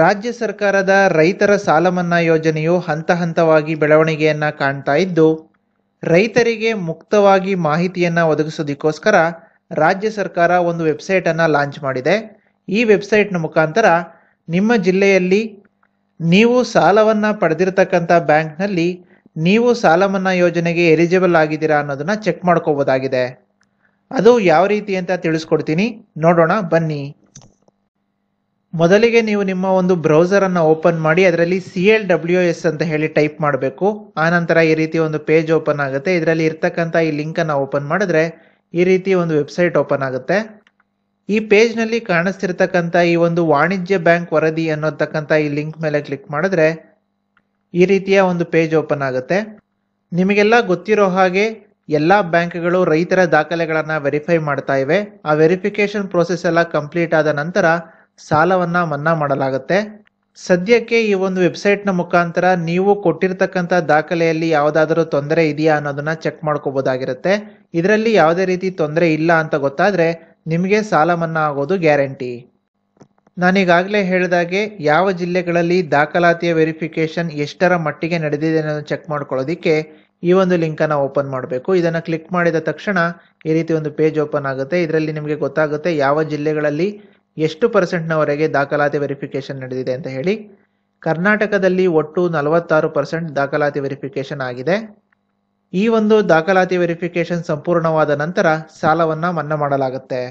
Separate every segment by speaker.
Speaker 1: ರಾಜ್ಯ ಸರ್ಕಾರದ ರೈತರ ಸಾಲ ಮನ್ನಾ ಯೋಜನೆಯು ಹಂತ ಹಂತವಾಗಿ ಬೆಳವಣಿಗೆಯನ್ನ ಕಾಣ್ತಾ ಇದ್ದು, ರೈತರಿಗೆ ಮುಕ್ತವಾಗಿ ಮಾಹಿತಿಯನ್ನ ಒದಗಿಸೋದಕ್ಕೋಸ್ಕರ ರಾಜ್ಯ ಸರ್ಕಾರ ಒಂದು ವೆಬ್ಸೈಟ್ ಅನ್ನ ಲಾಂಚ್ ಮಾಡಿದೆ. ಈ ವೆಬ್ಸೈಟ್ನ ಮುಖಾಂತರ ನಿಮ್ಮ ಜಿಲ್ಲೆಯಲ್ಲಿ ನೀವು ಸಾಲವನ್ನ ಪಡೆದಿರತಕ್ಕಂಥ ಬ್ಯಾಂಕ್ನಲ್ಲಿ ನೀವು ಸಾಲ ಮನ್ನಾ ಯೋಜನೆಗೆ ಎಲಿಜಿಬಲ್ ಆಗಿದ್ದೀರಾ ಅನ್ನೋದನ್ನ ಚೆಕ್ ಮಾಡ್ಕೋಬೋದಾಗಿದೆ. ಅದು ಯಾವ ರೀತಿ ಅಂತ ತಿಳಿಸ್ಕೊಡ್ತೀನಿ. ನೋಡೋಣ, ಬನ್ನಿ. ಮೊದಲಿಗೆ ನೀವು ನಿಮ್ಮ ಒಂದು ಬ್ರೌಸರ್ ಅನ್ನು ಓಪನ್ ಮಾಡಿ, ಅದರಲ್ಲಿ ಸಿ ಎಲ್ ಡಬ್ಲ್ಯೂ ಎಸ್ ಅಂತ ಹೇಳಿ ಟೈಪ್ ಮಾಡಬೇಕು. ಆನಂತರ ಈ ರೀತಿ ಒಂದು ಪೇಜ್ ಓಪನ್ ಆಗುತ್ತೆ. ಇದರಲ್ಲಿ ಇರ್ತಕ್ಕಂಥ ಈ ಲಿಂಕ್ ಅನ್ನು ಓಪನ್ ಮಾಡಿದ್ರೆ ಈ ರೀತಿ ಒಂದು ವೆಬ್ಸೈಟ್ ಓಪನ್ ಆಗುತ್ತೆ. ಈ ಪೇಜ್ನಲ್ಲಿ ಕಾಣಿಸ್ತಿರ್ತಕ್ಕಂಥ ಈ ಒಂದು ವಾಣಿಜ್ಯ ಬ್ಯಾಂಕ್ ವರದಿ ಅನ್ನೋತಕ್ಕಂಥ ಈ ಲಿಂಕ್ ಮೇಲೆ ಕ್ಲಿಕ್ ಮಾಡಿದ್ರೆ ಈ ರೀತಿಯ ಒಂದು ಪೇಜ್ ಓಪನ್ ಆಗುತ್ತೆ. ನಿಮಗೆಲ್ಲ ಗೊತ್ತಿರೋ ಹಾಗೆ ಎಲ್ಲ ಬ್ಯಾಂಕ್ಗಳು ರೈತರ ದಾಖಲೆಗಳನ್ನು ವೆರಿಫೈ ಮಾಡ್ತಾ ಇವೆ. ಆ ವೆರಿಫಿಕೇಶನ್ ಪ್ರೋಸೆಸ್ ಎಲ್ಲ ಕಂಪ್ಲೀಟ್ ಆದ ನಂತರ ಸಾಲವನ್ನ ಮನ್ನಾ ಮಾಡಲಾಗುತ್ತೆ. ಸದ್ಯಕ್ಕೆ ಈ ಒಂದು ವೆಬ್ಸೈಟ್ನ ಮುಖಾಂತರ ನೀವು ಕೊಟ್ಟಿರ್ತಕ್ಕಂಥ ದಾಖಲೆಯಲ್ಲಿ ಯಾವುದಾದರೂ ತೊಂದರೆ ಇದೆಯಾ ಅನ್ನೋದನ್ನ ಚೆಕ್ ಮಾಡ್ಕೋಬೋದಾಗಿರುತ್ತೆ. ಇದರಲ್ಲಿ ಯಾವುದೇ ರೀತಿ ತೊಂದರೆ ಇಲ್ಲ ಅಂತ ಗೊತ್ತಾದರೆ ನಿಮಗೆ ಸಾಲ ಮನ್ನಾ ಆಗೋದು ಗ್ಯಾರಂಟಿ. ನಾನೀಗಾಗಲೇ ಹೇಳಿದಾಗೆ ಯಾವ ಜಿಲ್ಲೆಗಳಲ್ಲಿ ದಾಖಲಾತಿಯ ವೆರಿಫಿಕೇಷನ್ ಎಷ್ಟರ ಮಟ್ಟಿಗೆ ನಡೆದಿದೆ ಅನ್ನೋದನ್ನು ಚೆಕ್ ಮಾಡ್ಕೊಳ್ಳೋದಿಕ್ಕೆ ಈ ಒಂದು ಲಿಂಕನ್ನು ಓಪನ್ ಮಾಡಬೇಕು. ಇದನ್ನು ಕ್ಲಿಕ್ ಮಾಡಿದ ತಕ್ಷಣ ಈ ರೀತಿ ಒಂದು ಪೇಜ್ ಓಪನ್ ಆಗುತ್ತೆ. ಇದರಲ್ಲಿ ನಿಮಗೆ ಗೊತ್ತಾಗುತ್ತೆ ಯಾವ ಜಿಲ್ಲೆಗಳಲ್ಲಿ ಎಷ್ಟು ಪರ್ಸೆಂಟ್ನವರೆಗೆ ದಾಖಲಾತಿ ವೆರಿಫಿಕೇಶನ್ ನಡೆದಿದೆ ಅಂತ ಹೇಳಿ, ಕರ್ನಾಟಕದಲ್ಲಿ ಒಟ್ಟು ನಲವತ್ತಾರು ಪರ್ಸೆಂಟ್ ದಾಖಲಾತಿ ವೆರಿಫಿಕೇಶನ್ ಆಗಿದೆ. ಈ ಒಂದು ದಾಖಲಾತಿ ವೆರಿಫಿಕೇಶನ್ ಸಂಪೂರ್ಣವಾದ ನಂತರ ಸಾಲವನ್ನು ಮನ್ನಾ ಮಾಡಲಾಗುತ್ತೆ.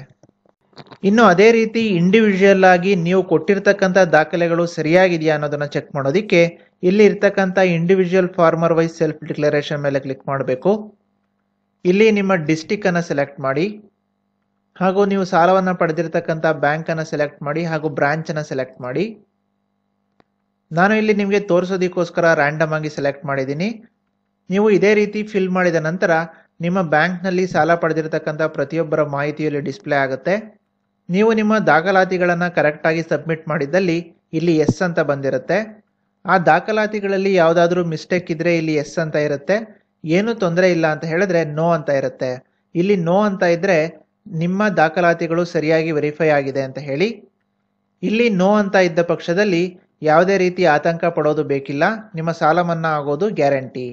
Speaker 1: ಇನ್ನು ಅದೇ ರೀತಿ ಇಂಡಿವಿಜುವಲ್ ಆಗಿ ನೀವು ಕೊಟ್ಟಿರ್ತಕ್ಕಂಥ ದಾಖಲೆಗಳು ಸರಿಯಾಗಿದೆಯಾ ಅನ್ನೋದನ್ನು ಚೆಕ್ ಮಾಡೋದಕ್ಕೆ ಇಲ್ಲಿ ಇರ್ತಕ್ಕಂಥ individual farmer wise self declaration ಮೇಲೆ ಕ್ಲಿಕ್ ಮಾಡಬೇಕು. ಇಲ್ಲಿ ನಿಮ್ಮ ಡಿಸ್ಟಿಕ್ ಅನ್ನು ಸೆಲೆಕ್ಟ್ ಮಾಡಿ. ಹಾಗೂ ನೀವು ಸಾಲವನ್ನು ಪಡೆದಿರತಕ್ಕಂಥ ಬ್ಯಾಂಕನ್ನು ಸೆಲೆಕ್ಟ್ ಮಾಡಿ ಹಾಗೂ ಬ್ರಾಂಚನ್ನು ಸೆಲೆಕ್ಟ್ ಮಾಡಿ. ನಾನು ಇಲ್ಲಿ ನಿಮಗೆ ತೋರಿಸೋದಕ್ಕೋಸ್ಕರ ರ್ಯಾಂಡಮ್ ಆಗಿ ಸೆಲೆಕ್ಟ್ ಮಾಡಿದ್ದೀನಿ. ನೀವು ಇದೇ ರೀತಿ ಫಿಲ್ ಮಾಡಿದ ನಂತರ ನಿಮ್ಮ ಬ್ಯಾಂಕ್ನಲ್ಲಿ ಸಾಲ ಪಡೆದಿರತಕ್ಕಂಥ ಪ್ರತಿಯೊಬ್ಬರ ಮಾಹಿತಿಯಲ್ಲಿ ಡಿಸ್ಪ್ಲೇ ಆಗುತ್ತೆ. ನೀವು ನಿಮ್ಮ ದಾಖಲಾತಿಗಳನ್ನು ಕರೆಕ್ಟಾಗಿ ಸಬ್ಮಿಟ್ ಮಾಡಿದ್ದಲ್ಲಿ ಇಲ್ಲಿ ಎಸ್ ಅಂತ ಬಂದಿರುತ್ತೆ. ಆ ದಾಖಲಾತಿಗಳಲ್ಲಿ ಯಾವುದಾದ್ರೂ ಮಿಸ್ಟೇಕ್ ಇದ್ರೆ ಇಲ್ಲಿ ಎಸ್ ಅಂತ ಇರುತ್ತೆ. ಏನು ತೊಂದರೆ ಇಲ್ಲ ಅಂತ ಹೇಳಿದ್ರೆ ನೋ ಅಂತ ಇರುತ್ತೆ. ಇಲ್ಲಿ ನೋ ಅಂತ ಇದ್ರೆ ನಿಮ್ಮ ದಾಖಲಾತಿಗಳು ಸರಿಯಾಗಿ ವೆರಿಫೈ ಆಗಿದೆ ಅಂತ ಹೇಳಿ, ಇಲ್ಲಿ ನೋ ಅಂತ ಇದ್ದ ಪಕ್ಷದಲ್ಲಿ ಯಾವುದೇ ರೀತಿ ಆತಂಕ ಪಡೋದು ಬೇಕಿಲ್ಲ, ನಿಮ್ಮ ಸಾಲ ಮನ್ನಾ ಆಗೋದು ಗ್ಯಾರಂಟಿ